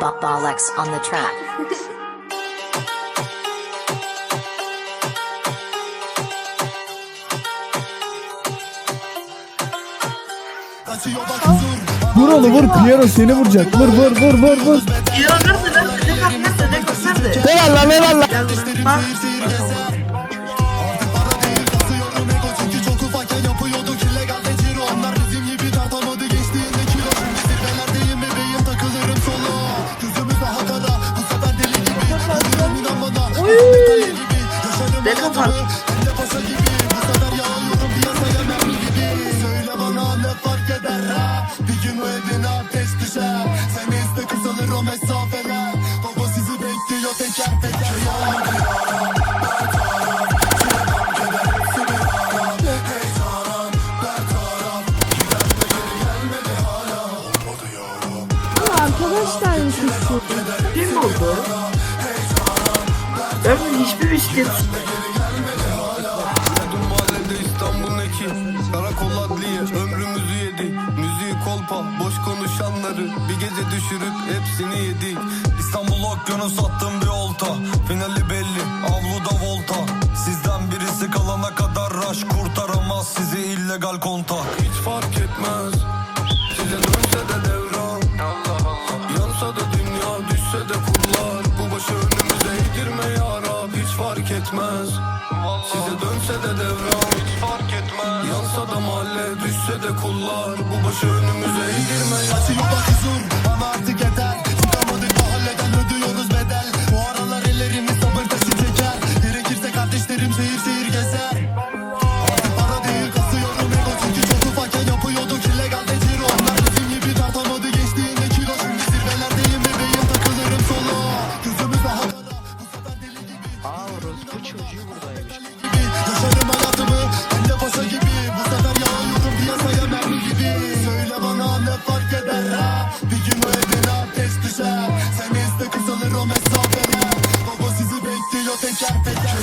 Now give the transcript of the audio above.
Bolex on the track. Vur onu vur Piero seni vuracak. Vur vur vur vur vur. Ne kapı nerede? Ne kapı nerede? Eyvallah eyvallah. Bak. Ne kapı? Arkadaşlar? Kim oldu? Ben hiçbir bisiklet Mahallede İstanbul eki Karakol adliye ömrümüzü yedik Müziği kolpa boş konuşanları Bir gece düşürüp hepsini yedik İstanbul okyanus attım bir olta Finali belli avluda volta Sizden birisi kalana kadar rush Kurtaramaz sizi illegal kontak Hiç fark etmez. Size dönse de devran. Yansa da dünya düşse de etmez Size dönse de devran Hiç fark etmez. Yansa da mahalle düşse de kullar. Bu başı önümüze eğdirme ya Rab huzur. Ama artık yeter Yaşarım hayatımı hem de paşa gibi. Bu sefer yağıyorum piyasaya mermi gibi. Söyle bana ne fark eder ha? Bir ateş düşer Sen iste kısalır o mesafeler Baba sizi teker teker